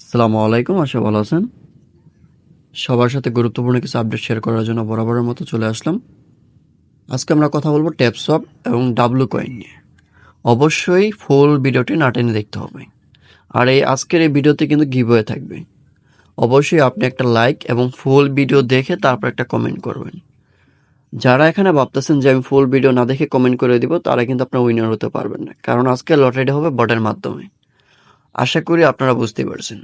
আসসালামু আলাইকুম, আশা ভালো আছেন? সবার সাথে গুরুত্বপূর্ণ কিছু আপডেট শেয়ার করার জন্য বরাবরের মতো চলে আসলাম। আজকে আমরা কথা বলব ট্যাপসপ এবং ডাব্লু কয়েন নিয়ে। অবশ্যই ফুল ভিডিওটি না টেনে দেখতে হবে। আর এই আজকের এই ভিডিওতে কিন্তু গিভওয়ে থাকবে। অবশ্যই আপনি একটা লাইক এবং ফুল ভিডিও দেখে তারপর একটা কমেন্ট করবেন। যারা এখানে ভাবতেছেন যে আমি ফুল ভিডিও না দেখে কমেন্ট করে দিব, তারা কিন্তু আপনার উইনার হতে পারবেন না। কারণ আজকে লটারিটা হবে বটের মাধ্যমে। আশা করি আপনারা বুঝতে পারছেন।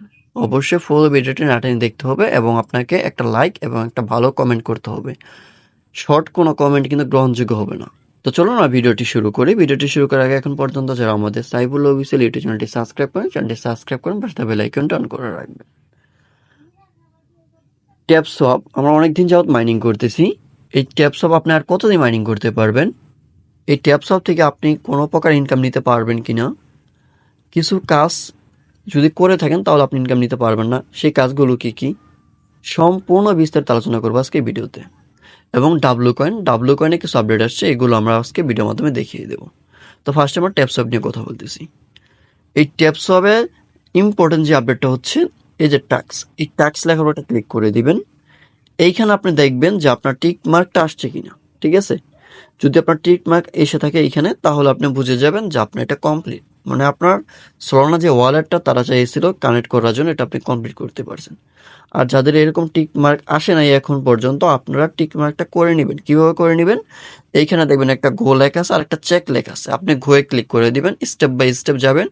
অবশ্যই ফুল ভিডিওটি না টেনে দেখতে হবে এবং আপনাকে একটা লাইক এবং একটা ভালো কমেন্ট করতে হবে। শর্ট কোনো কমেন্ট কিন্তু গ্রহণযোগ্য হবে না। তো চলুন না ভিডিওটি শুরু করি। ভিডিওটি শুরু করার আগে এখন পর্যন্ত যারা আমাদের সাইবুল অফিসিয়াল ইউটিউব চ্যানেলটি সাবস্ক্রাইব করেন, চ্যানেলটি সাবস্ক্রাইব করেন, পাশে বেল আইকনটা অন করে রাখবেন। ট্যাপ সব আমরা অনেকদিন যাবত মাইনিং করতেছি। এই ট্যাপ সব আপনি আর কতদিন মাইনিং করতে পারবেন? এই ট্যাপ সব থেকে আপনি কোনো প্রকার ইনকাম নিতে পারবেন কিনা? কিছু কাজ যদি করে থাকেন, তাহলে আপনি ইনকাম নিতে পারবেন না। সেই কাজগুলো কি কি? সম্পূর্ণ বিস্তারিত আলোচনা করব আজকে ভিডিওতে। এবং ডাব্লু কয়েন ডাব্লু কয়েনে কিছু আপডেট আসছে, এগুলো আমরা আজকে ভিডিওর মাধ্যমে দেখিয়ে দেবো। তো ফার্স্টে আমরা ট্যাপসপ নিয়ে কথা বলতেছি। এই ট্যাপসপের ইম্পর্টেন্ট যে আপডেটটা হচ্ছে, এই যে ট্যাক্স এই ট্যাক্স লেখার উপর ক্লিক করে দিবেন। এইখানে আপনি দেখবেন যে আপনার টিক মার্কটা আসছে কিনা, ঠিক আছে? যদি আপনার টিক মার্ক এসে থাকে এইখানে, তাহলে আপনি বুঝে যাবেন যে আপনার এটা কমপ্লিট মানে আপনার সোলানা যে ওয়ালেটটা তারা চাইছিল কানেক্ট করার জন্য, এটা আপনি কমপ্লিট করতে পারছেন। আর যাদের এরকম টিক মার্ক আসে নাই এখন পর্যন্ত, আপনারা টিক মার্কটা করে নেবেন। কীভাবে করে নেবেন? এইখানে দেখবেন একটা গো লেখা আছে আর একটা চেক লেখা আছে। আপনি ঘুয়ে ক্লিক করে দিবেন স্টেপ বাই স্টেপ যাবেন,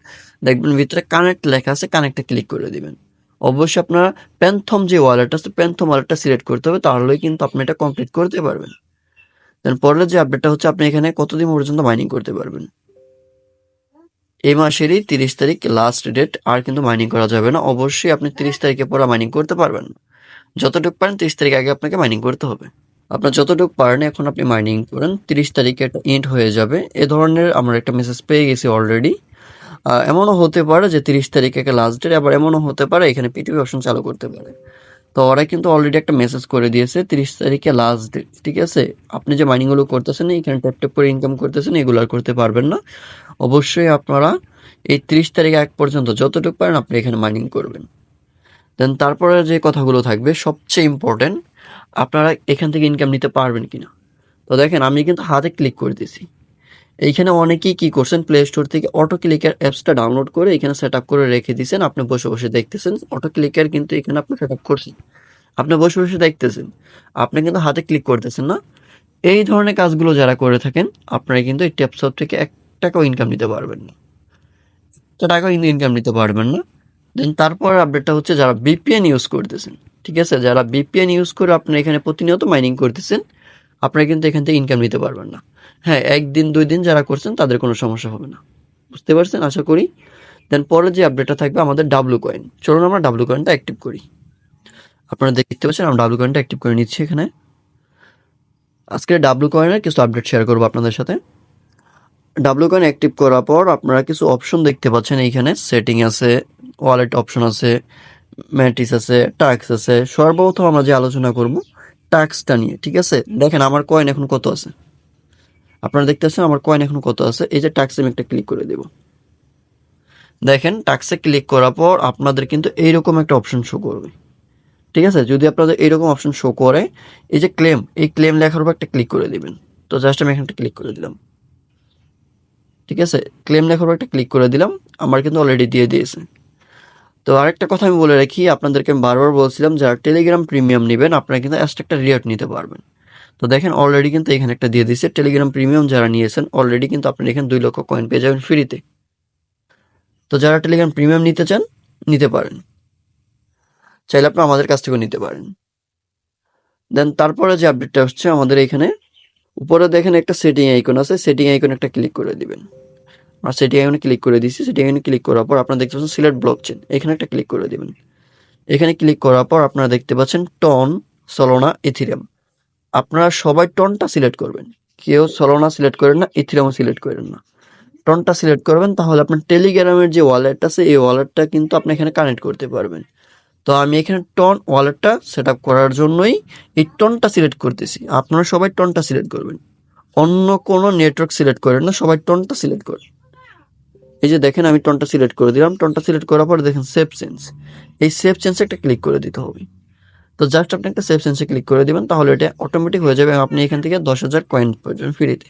দেখবেন ভিতরে কানেক্ট লেখা আছে কানেক্টে ক্লিক করে দিবেন। অবশ্যই আপনার প্যান্থম যে ওয়ালেট আছে প্যান্থম ওয়ালেটটা সিলেক্ট করতে হবে, তাহলেই কিন্তু আপনি এটা কমপ্লিট করতে পারবেন। দেন পরের যে আপডেটটা হচ্ছে, আপনি এখানে কতদিন পর্যন্ত মাইনিং করতে পারবেন? এই মাসেরই তিরিশ তারিখ লাস্ট ডেট আর কিন্তু মাইনিং করা যাবে না। অবশ্যই আপনি তিরিশ তারিখে পরে মাইনিং করতে পারবেন। যতটুকু পারেন তিরিশ তারিখ আগে আপনাকে মাইনিং করতে হবে। আপনার যতটুকু পারেন, এখন আপনি মাইনিং করেন, তিরিশ তারিখে এন্ড হয়ে যাবে। এ ধরনের আমরা একটা মেসেজ পেয়ে গেছি অলরেডি এমনও হতে পারে যে তিরিশ তারিখে একটা লাস্ট ডেট আবার এমনও হতে পারে এখানে পিটিপি অপশন চালু করতে পারে। তো ওরা কিন্তু অলরেডি একটা মেসেজ করে দিয়েছে, তিরিশ তারিখে লাস্ট ডেট ঠিক আছে? আপনি যে মাইনিংগুলো করতেছেন, এখানে ট্যাপ ট্যাপ করে ইনকাম করতেছেন, এগুলো আর করতে পারবেন না। অবশ্যই আপনারা এই তিরিশ তারিখ এক পর্যন্ত যতটুকু পারেন আপনি এখানে মাইনিং করবেন। দেন তারপরে যে কথাগুলো থাকবে, সবচেয়ে ইম্পর্টেন্ট আপনারা এখান থেকে ইনকাম নিতে পারবেন কিনা। তো দেখেন, আমি কিন্তু হাতে ক্লিক করে দিয়েছি। এইখানে অনেকেই কি করছেন প্লে স্টোর থেকে অটো ক্লিকার অ্যাপসটা ডাউনলোড করে এখানে সেট আপ করে রেখে দিয়েছেন। আপনি বসে বসে দেখতেছেন অটো ক্লিকার কিন্তু এখানে আপনি সেট আপ করছেন। আপনি বসে বসে দেখতেছেন, আপনি কিন্তু হাতে ক্লিক করতেছেন না। এই ধরনের কাজগুলো যারা করে থাকেন, আপনারা কিন্তু এই ট্যাপসপ থেকে এক টাকাও ইনকাম নিতে পারবেন না। তো টাকাও ইনকাম নিতে পারবেন না। দেন তারপর আপডেটটা হচ্ছে যারা বিপিএন ইউজ করতেছেন, ঠিক আছে? যারা বিপিএন ইউজ করে আপনারা এখানে প্রতিনিয়ত মাইনিং করতেছেন, আপনারা কিন্তু এখান থেকে ইনকাম নিতে পারবেন না। হ্যাঁ একদিন, দুই দিন যারা করছেন, তাদের কোনো সমস্যা হবে না। বুঝতে পারছেন? আশা করি। দেন পরে যে আপডেটটা থাকবে, আমাদের ডাব্লু কয়েন চলুন আমরা ডাব্লু কয়েনটা অ্যাক্টিভ করি। আপনারা দেখতে পাচ্ছেন, আমরা ডাব্লু কয়েনটা অ্যাক্টিভ করে নিচ্ছি এখানে। আজকে ডাব্লু কয়েনের কিছু আপডেট শেয়ার করব আপনাদের সাথে। ডাব্লু কয়েন অ্যাক্টিভ করার পর আপনারা কিছু অপশন দেখতে পাচ্ছেন এইখানে। সেটিং আছে ওয়ালেট অপশন আছে ম্যাটিস আছে টাক্স আছে। সর্বপ্রথম আমরা যে আলোচনা করব টাক্সটা নিয়ে, ঠিক আছে? দেখেন আমার কয়েন এখন কত আছে? আপনারা দেখতে পাচ্ছেন আমার কয়েন এখন কত আছে? এই যে টাক্সে আমি একটা ক্লিক করে দেব। দেখেন টাক্সে ক্লিক করার পর আপনাদের কিন্তু এইরকম একটা অপশন শো করবে। ঠিক আছে? যদি আপনাদের এইরকম অপশন শো করে, এই যে ক্লেম এই ক্লেম লেখার উপর একটা ক্লিক করে দিবেন। তো জাস্ট আমি এখানে একটা ক্লিক করে দিলাম। ঠিক আছে? ক্লেম লেখার উপর একটা ক্লিক করে দিলাম, আমার কিন্তু অলরেডি দিয়ে দিয়েছে। তো আরেকটা কথা আমি বলে রাখি, আপনাদেরকে আমি বারবার বলছিলাম, যারা টেলিগ্রাম প্রিমিয়াম নেবেন, আপনারা কিন্তু একটা রিয়ার্ট নিতে পারবেন। তো দেখেন অলরেডি কিন্তু এখানে একটা দিয়ে দিচ্ছে টেলিগ্রাম প্রিমিয়াম যারা নিয়েছেন অলরেডি কিন্তু আপনি এখানে দুই লক্ষ কয়েন পেয়ে যাবেন ফ্রিতে তো যারা টেলিগ্রাম প্রিমিয়াম নিতে চান, নিতে পারেন। চাইলে আপনি আমাদের কাছ থেকেও নিতে পারেন। দেন তারপরে যে আপডেটটা হচ্ছে আমাদের এখানে, উপরে দেখেন একটা সেটিং আইকন আছে সেটিং আইকন একটা ক্লিক করে দিবেন। আমরা সেটিং আইকনে ক্লিক করে দিচ্ছি সেটি আইকনে ক্লিক করার পর আপনারা দেখতে পাচ্ছেন সিলেক্ট ব্লক চেন এখানে একটা ক্লিক করে দেবেন। এখানে ক্লিক করার পর আপনারা দেখতে পাচ্ছেন টন সলোনা ইথিরিয়াম আপনারা সবাই টনটা সিলেক্ট করবেন। কেউ সলোনা সিলেক্ট করেন না ইথিরিয়ামও সিলেক্ট করেন না। টনটা সিলেক্ট করবেন, তাহলে আপনার টেলিগ্রামের যে ওয়ালেট আছে, এই ওয়ালেটটা কিন্তু আপনি এখানে কানেক্ট করতে পারবেন। তো আমি এখানে টন ওয়ালেটটা সেট আপ করার জন্যই এই টনটা সিলেক্ট করতেছি। আপনারা সবাই টনটা সিলেক্ট করবেন। অন্য কোনো নেটওয়ার্ক সিলেক্ট করেন না, সবাই টনটা সিলেক্ট করেন। এই যে দেখেন আমি টনটা সিলেক্ট করে দিলাম। টনটা সিলেক্ট করার পর দেখেন সেভ চেঞ্জ এই সেভ চেঞ্জে একটা ক্লিক করে দিতে হবে। তো জাস্ট আপনি একটা সেভ চেঞ্জে ক্লিক করে দিবেন, তাহলে এটা অটোমেটিক হয়ে যাবে আপনি এখান থেকে দশ হাজার কয়েন পাবেন ফ্রিতে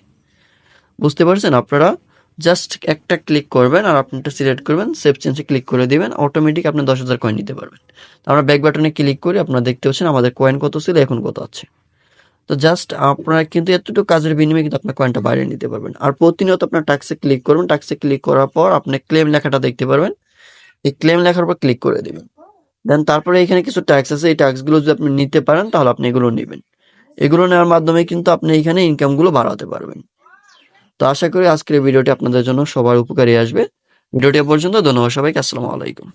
বুঝতে পারছেন? আপনারা জাস্ট একটা ক্লিক করবেন আর আপনি একটা সিলেক্ট করবেন সেভ চেঞ্জে ক্লিক করে দিবেন অটোমেটিক আপনি দশ হাজার কয়েন নিতে পারবেন। আমরা ব্যাক বাটনে ক্লিক করি, আপনারা দেখতে পাচ্ছেন আমাদের কয়েন কত ছিল, এখন কত আছে। তো জাস্ট আপনারা কিন্তু এতটুকু কাজের বিনিময়ে কিন্তু আপনার কয়েনটা বাইরে নিতে পারবেন। আর প্রতিনিয়ত আপনার ট্যাক্সে ক্লিক করবেন। ট্যাক্সে ক্লিক করার পর আপনি ক্লেম লেখাটা দেখতে পারবেন। এই ক্লেম লেখার পর ক্লিক করে দিবেন। দেন তারপরে এখানে কিছু ট্যাক্স আছে। এই ট্যাক্সগুলো যদি আপনি নিতে পারেন, তাহলে আপনি এগুলো নেবেন। এগুলো নেওয়ার মাধ্যমে কিন্তু আপনি এখানে ইনকামগুলো বাড়াতে পারবেন। তো আশা করি আজকের ভিডিওটি আপনাদের জন্য সবার উপকারী আসবে। ভিডিওটি পর্যন্ত, ধন্যবাদ সবাইকে। আসসালামু আলাইকুম।